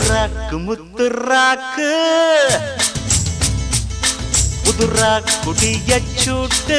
ராக்கு முத்து ராக்கு புதுரா குடிய சூட்டு.